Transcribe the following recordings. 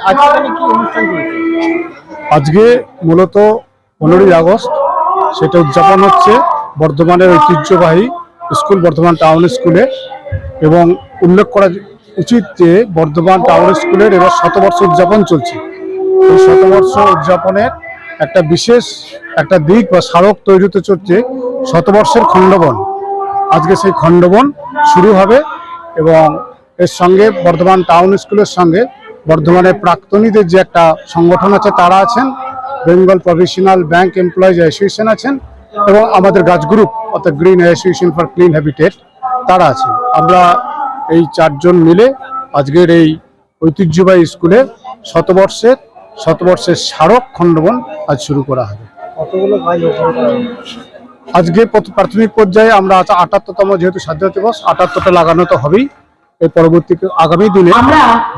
চলছে? আজকে মূলত পনেরোই আগস্ট, সেটা উদযাপন হচ্ছে বর্ধমানের ঐতিহ্যবাহী স্কুল, বর্ধমান টাউন স্কুলে এবং উল্লেখ করা উচিত যে বর্ধমান টাউন স্কুলের এবার শতবর্ষ উদযাপন চলছে। এই শতবর্ষ উদযাপনের একটা বিশেষ একটা দিক বা স্মারক তৈরি হতে চলছে শতবর্ষের খণ্ডবন। আজকে সেই খণ্ডবন শুরু হবে এবং এর সঙ্গে বর্ধমান টাউন স্কুলের সঙ্গে বর্ধমানের প্রাক্তনীদের যে একটা সংগঠন আছে তারা আছেন। Bengal professional bank employees association আছেন এবং আমাদের গাছ গ্রুপ অর্থাৎ green association for clean habitat তারা আছেন। আমরা এই চারজন মিলে আজকের এই ঐতিহ্যবাহী স্কুলে শতবর্ষের শতবর্ষের স্মারক খণ্ডবন আজ শুরু করা হবে? আজকে প্রথ- প্রাথমিক পর্যায়ে আমরা আটাত্তরতম যেহেতু স্বাধীনতা দিবস আটাত্তরটা লাগানো তো হবেই। এর পরবর্তী আগামী দিনে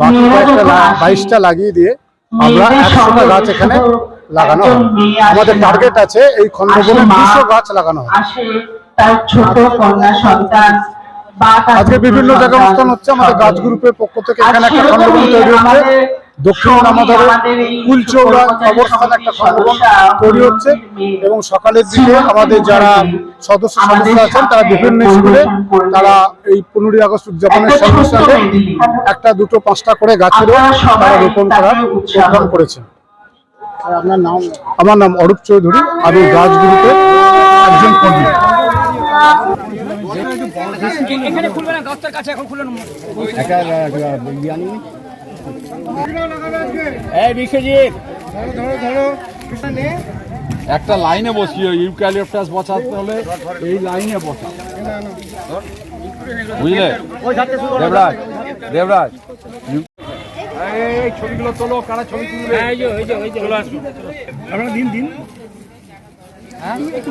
বাকি কয়েকটা বাইশটা লাগিয়ে দিয়ে আমরা একশোটা গাছ এখানে লাগানো হবে। আমাদের টার্গেট আছে এই খন্ডগুলো দুশো গাছ লাগানো হবে। আজকে বিভিন্ন জায়গায় অনুষ্ঠান হচ্ছে আমাদের গাছ গ্রুপের পক্ষ থেকে এখানে একটা খন্ডগুলো তৈরি হচ্ছে। দক্ষিণ আমাদের আমাদের কুলচৌড়া অবস্থান একটা খণ্ডবন তৈরি হচ্ছে এবং সকালের দিকে আমাদের যারা সদস্য সদস্য আছেন তারা বিভিন্ন স্কুলে তারা এই পনেরোই আগস্ট উদযাপনের সঙ্গে সঙ্গে একটা দুটো পাঁচটা করে গাছেরও তারা রোপণ করার প্রোগ্রাম করেছেন। আপনার নাম? আমার নাম অরূপ চৌধুরী আমি গাছ গ্রুপের একজন কর্মী। এখানে খুলবে না দশটার কাছে এখন খুলে নেব। এই বিশ্বজিৎ। একটা লাইনে বসিও ইউক্যালিপটাস বসাতে হলে এই লাইনে বসা। বুঝলে? দেবরাজ দেবরাজ। এই, ছবিগুলো তোলো কারা ছবি তুলবে? এই যে এই যে এই যে। চলে আসুন আপনারা দিন দিন। একটু এদিকে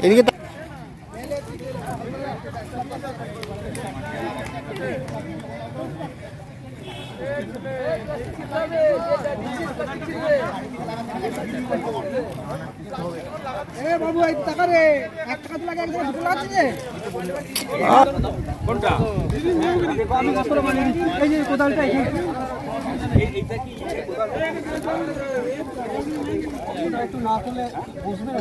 এদিকে বাবু এই টাকা রে এক টাকা তো কোনটা একটু না করলে বুঝবে না।